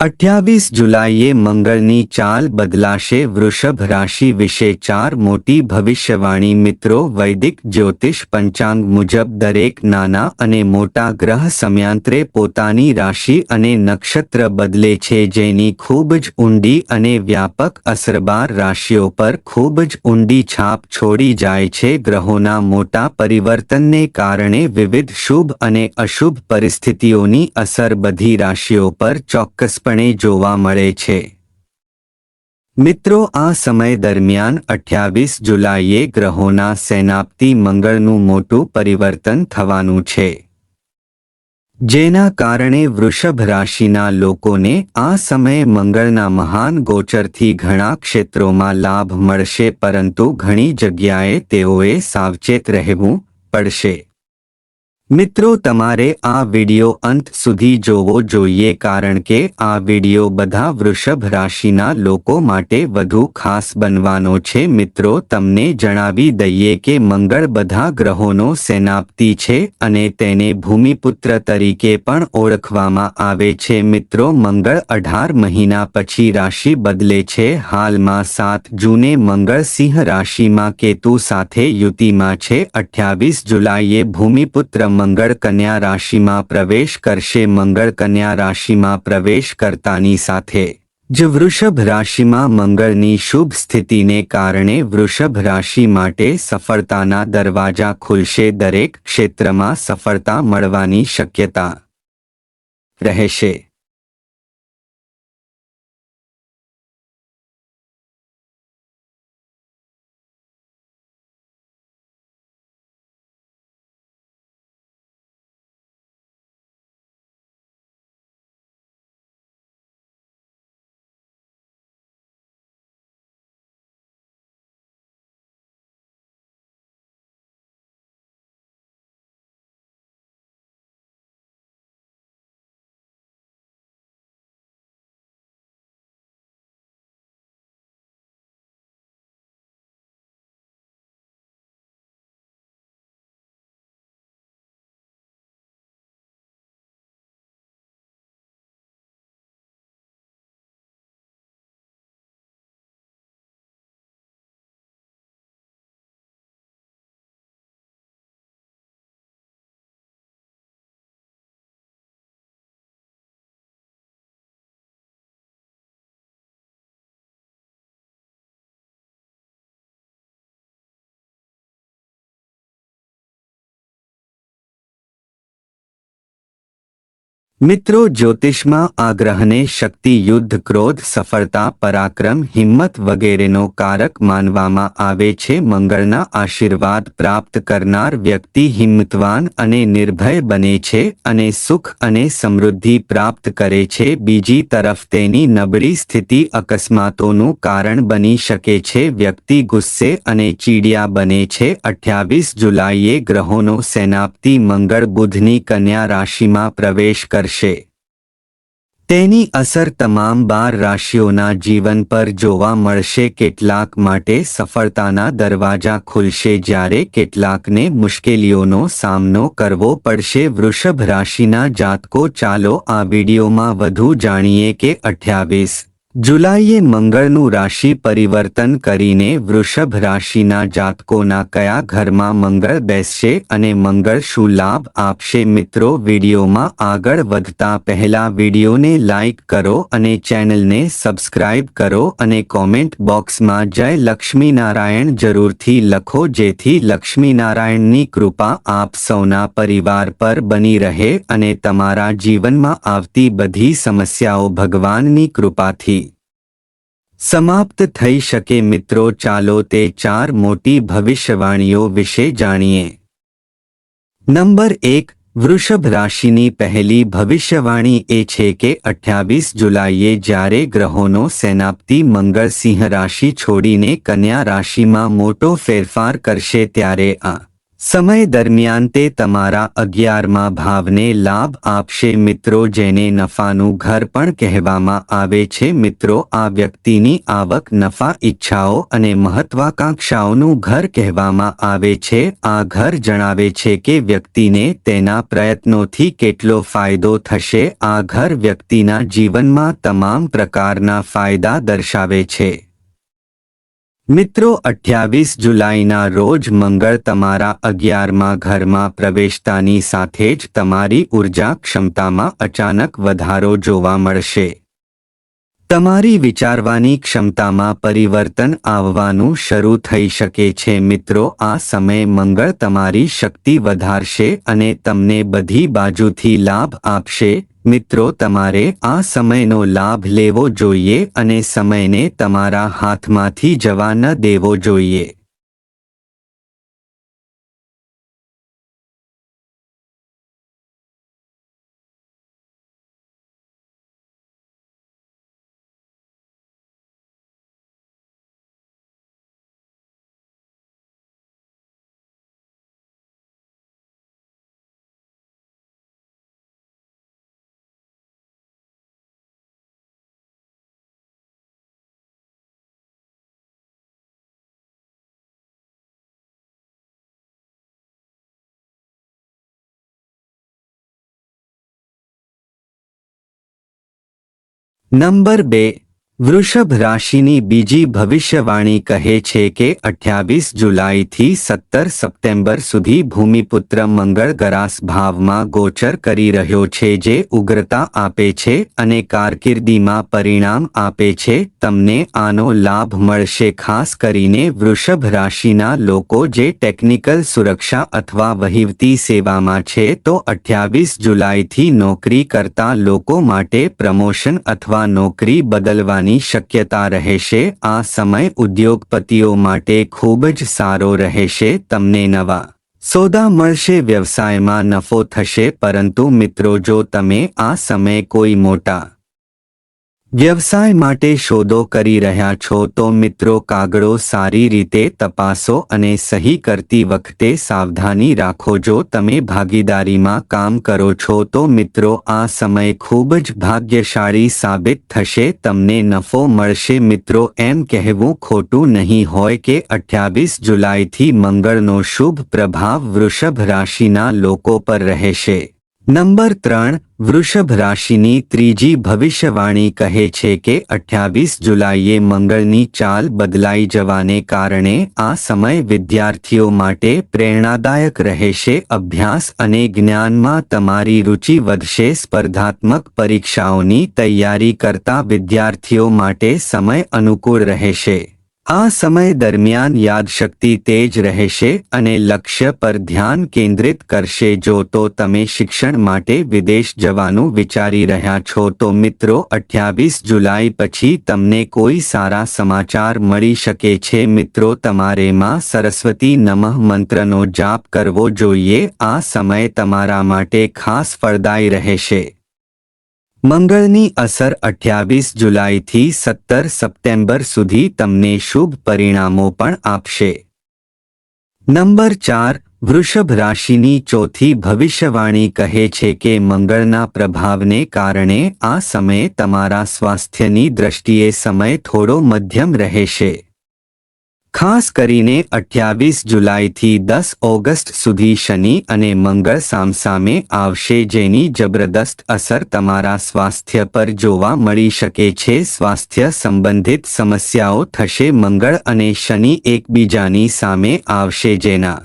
અઠ્યાવીસ જુલાઈએ મંગળની ચાલ બદલાશે. વૃષભ રાશિ વિશે ચાર મોટી ભવિષ્યવાણી મિત્રો. વૈદિક, જ્યોતિષ, પંચાંગ મુજબ દરેક નાના અને મોટા ગ્રહ સમયાંતરે પોતાની રાશિ અને નક્ષત્ર બદલે છે, જેની ખૂબ જ ઊંડી અને વ્યાપક અસરબાર રાશિઓ પર ખૂબ જ ઊંડી છાપ છોડી જાય છે. ગ્રહોના મોટા પરિવર્તનને કારણે વિવિધ શુભ અને અશુભ પરિસ્થિતિઓની અસર બધી રાશિઓ પર ચોક્કસપણે જોવા મળે છે. મિત્રો, આ સમય દરમિયાન અઠ્યાવીસ જુલાઈએ ગ્રહોના સેનાપતિ મંગળનું મોટું પરિવર્તન થવાનું છે. જેના કારણે વૃષભ રાશિના લોકોને આ સમયે મંગળના મહાન ગોચરથી ઘણા ક્ષેત્રોમાં લાભ મળશે, પરંતુ ઘણી જગ્યાએ તેઓએ સાવચેત રહેવું પડશે. મિત્રો, તમારે આ વિડિયો અંત સુધી જોવો જોઈએ કારણ કે આ વિડિયો બધા વૃષભ રાશિના લોકો માટે વધુ ખાસ બનવાનો છે. મિત્રો, તમને જણાવી દઈએ કે મંગળ બધા ગ્રહોનો સેનાપતિ છે અને તેને ભૂમિપુત્ર તરીકે પણ ઓળખવામાં આવે છે. મિત્રો, મંગળ અઢાર મહિના પછી રાશિ બદલે છે. હાલમાં સાત જૂને મંગળ સિંહ રાશિમાં કેતુ સાથે યુતિમાં છે. અઠ્યાવીસ જુલાઈએ ભૂમિપુત્ર મંગળ કન્યા રાશિમાં પ્રવેશ કરશે. મંગળ કન્યા રાશિમાં પ્રવેશ કરતાની સાથે જ વૃષભ રાશિમાં મંગળની શુભ સ્થિતિને કારણે વૃષભ રાશિ માટે સફળતાના દરવાજા ખુલશે. દરેક ક્ષેત્રમાં સફળતા મળવાની શક્યતા રહેશે. મિત્રો, જ્યોતિષમાં આ ગ્રહને શક્તિ, યુદ્ધ, ક્રોધ, સફળતા, પરાક્રમ, હિંમત વગેરેનો કારક માનવામાં આવે છે. મંગળના આશીર્વાદ પ્રાપ્ત કરનાર વ્યક્તિ હિંમતવાન અને નિર્ભય બને છે અને સુખ અને સમૃદ્ધિ પ્રાપ્ત કરે છે. બીજી તરફ તેની નબળી સ્થિતિ અકસ્માતોનું કારણ બની શકે છે. વ્યક્તિ ગુસ્સે અને ચીડિયા બને છે. અઠ્યાવીસ જુલાઈએ ગ્રહોનો સેનાપતિ મંગળ બુધની કન્યા રાશિમાં પ્રવેશ કરશે તેની અસર તમામ બાર રાશિઓના જીવન પર જોવા મળશે. કેટલાક માટે સફળતાના દરવાજા ખુલશે જ્યારે કેટલાકને મુશ્કેલીઓનો સામનો કરવો પડશે. વૃષભ રાશિના જાતકો, ચાલો આ વિડીયોમાં વધુ જાણીએ કે અઠ્યાવીસ જુલાઈએ મંગળનું રાશિ પરિવર્તન કરીને વૃષભ રાશિના જાતકોના કયા ઘરમાં મંગળ બેસશે અને મંગળ શું લાભ આપશે મિત્રો વિડીયોમાં આગળ વધતા પહેલા વિડીયોને લાઇક કરો અને ચેનલને સબસ્ક્રાઇબ કરો અને કોમેન્ટ બોક્સમાં જય લક્ષ્મીનારાયણ જરૂરથી લખો જેથી લક્ષ્મીનારાયણની કૃપા આપ સૌના પરિવાર પર બની રહે અને તમારા જીવનમાં આવતી બધી સમસ્યાઓ ભગવાનની કૃપાથી સમાપ્ત થઈ શકે મિત્રો, ચાલો તે ચાર મોટી ભવિષ્યવાણીઓ વિશે જાણીએ. નંબર એક, વૃષભ રાશિની પહેલી ભવિષ્યવાણી એ છે કે અઠ્યાવીસ જુલાઈએ જ્યારે ગ્રહોનો સેનાપતિ મંગળ સિંહ રાશિ છોડીને કન્યા રાશિમાં મોટો ફેરફાર કરશે ત્યારે આ સમય દરમિયાન તે તમારા અગિયારમાં ભાવને લાભ આપશે. મિત્રો, જેને નફાનું ઘર પણ કહેવામાં આવે છે, મિત્રો, આ વ્યક્તિની આવક, નફા, ઈચ્છાઓ અને મહત્વાકાંક્ષાઓનું ઘર કહેવામાં આવે છે. આ ઘર જણાવે છે કે વ્યક્તિને તેના પ્રયત્નોથી કેટલો ફાયદો થશે. આ ઘર વ્યક્તિના જીવનમાં તમામ પ્રકારના ફાયદા દર્શાવે છે. મિત્રો, અઠ્યાવીસ જુલાઈના રોજ મંગળ તમારા અગિયારમાં ઘરમાં પ્રવેશતાની સાથે જ તમારી ઊર્જા ક્ષમતામાં અચાનક વધારો જોવા મળશે. તમારી વિચારવાની ક્ષમતામાં પરિવર્તન આવવાનું શરૂ થઈ શકે છે. મિત્રો, આ સમયે મંગળ તમારી શક્તિ વધારશે અને તમને બધી બાજુથી લાભ આપશે. મિત્રો, તમારે આ સમયનો લાભ લેવો જોઈએ અને સમયને તમારા હાથમાંથી જવા ન દેવો જોઈએ. નંબર બે વૃષભ રાશિની બીજી ભવિષ્યવાણી કહે છે કે અઠ્યાવીસ જુલાઈથી સત્તર સપ્ટેમ્બર સુધી ભૂમિપુત્ર મંગળ ગરાસ ભાવમાં ગોચર કરી રહ્યો છે જે ઉગ્રતા આપે છે અને કારકિર્દીમાં પરિણામ આપે છે. તમને આનો લાભ મળશે ખાસ કરીને વૃષભ રાશિના લોકો જે ટેકનિકલ સુરક્ષા અથવા વહીવટી સેવામાં છે તો અઠ્યાવીસ જુલાઈથી નોકરી કરતા લોકો માટે પ્રમોશન અથવા નોકરી બદલવાની શક્યતા રહેશે. આ સમય ઉદ્યોગપતિઓ માટે ખૂબ જ સારો રહેશે. તમને નવા સોદા મળશે, વ્યવસાયમાં નફો થશે, પરંતુ મિત્રો જો તમે આ સમય કોઈ મોટા વ્યવસાય માટે શોધો કરી રહ્યા છો તો મિત્રો કાગળો સારી રીતે તપાસો અને સહી કરતી વખતે સાવધાની રાખો. જો તમે ભાગીદારીમાં કામ કરો છો તો મિત્રો આ સમય ખૂબ જ ભાગ્યશાળી સાબિત થશે. તમને નફો મળશે. મિત્રો એમ કહેવું ખોટું નહીં હોય કે અઠ્યાવીસ જુલાઈથી મંગળનો શુભ પ્રભાવ વૃષભ રાશિના લોકો પર રહેશે. નંબર ત્રણ, વૃષભ રાશિની ત્રીજી ભવિષ્યવાણી કહે છે કે અઠ્યાવીસ જુલાઈએ મંગળની ચાલ બદલાઈ જવાને કારણે આ સમય વિદ્યાર્થીઓ માટે પ્રેરણાદાયક રહેશે. અભ્યાસ અને જ્ઞાનમાં તમારી રુચિ વધશે. સ્પર્ધાત્મક પરીક્ષાઓની તૈયારી કરતા વિદ્યાર્થીઓ માટે સમય અનુકૂળ રહેશે. આ સમય દરમિયાન યાદશક્તિ તેજ રહેશે અને લક્ષ્ય પર ધ્યાન કેન્દ્રિત કરશે. જો તો તમે શિક્ષણ માટે વિદેશ જવાનું વિચારી રહ્યા છો, તો મિત્રો, અઠ્યાવીસ જુલાઈ પછી તમને કોઈ સારા સમાચાર મળી શકે છે. મિત્રો, તમારે માં સરસ્વતી નમઃ મંત્રનો જાપ કરવો જોઈએ. આ સમય તમારા માટે ખાસ ફળદાયી રહેશે. મંગળની અસર અઠ્યાવીસ જુલાઈથી સત્તર સપ્ટેમ્બર સુધી તમને શુભ પરિણામો પણ આપશે. નંબર ચાર, વૃષભ રાશિની ચોથી ભવિષ્યવાણી કહે છે કે મંગળના પ્રભાવને કારણે આ સમયે તમારા સ્વાસ્થ્યની દ્રષ્ટિએ સમય થોડો મધ્યમ રહેશે. ખાસ કરીને અઠ્યાવીસ જુલાઈથી દસ ઓગસ્ટ સુધી શનિ અને મંગળ સામસામે આવશે જેની જબરદસ્ત અસર તમારા સ્વાસ્થ્ય પર જોવા મળી શકે છે. સ્વાસ્થ્ય સંબંધિત સમસ્યાઓ થશે, મંગળ અને શનિ એકબીજાની સામે આવશે જેના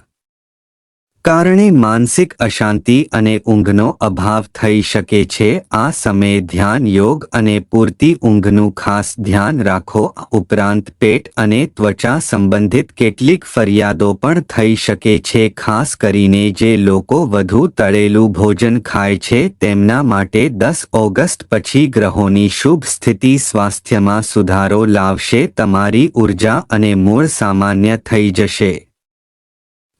કારણે માનસિક અશાંતિ અને ઊંઘનો અભાવ થઈ શકે છે. આ સમયે ધ્યાન, યોગ અને પૂરતી ઊંઘનું ખાસ ધ્યાન રાખો. ઉપરાંત પેટ અને ત્વચા સંબંધિત કેટલીક ફરિયાદો પણ થઈ શકે છે, ખાસ કરીને જે લોકો વધુ તળેલું ભોજન ખાય છે. તેમના માટે દસ ઓગસ્ટ પછી ગ્રહોની શુભ સ્થિતિ સ્વાસ્થ્યમાં સુધારો લાવશે. તમારી ઊર્જા અને મૂળ સામાન્ય થઈ જશે.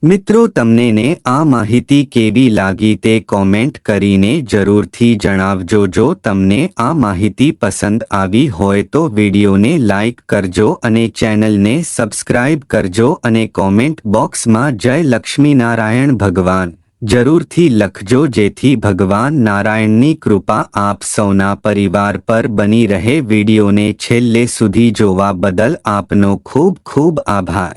મિત્રો, તમને ને આ માહિતી કેવી લાગી તે કોમેન્ટ કરીને જરૂરથી જણાવજો. જો તમને આ માહિતી પસંદ આવી હોય તો વિડીયોને લાઇક કરજો અને ચેનલને સબસ્ક્રાઇબ કરજો અને કોમેન્ટ બોક્સમાં જય લક્ષ્મીનારાયણ ભગવાન જરૂરથી લખજો, જેથી ભગવાન નારાયણની કૃપા આપ સૌના પરિવાર પર બની રહે. વિડીયોને છેલ્લે સુધી જોવા બદલ આપનો ખૂબ ખૂબ આભાર.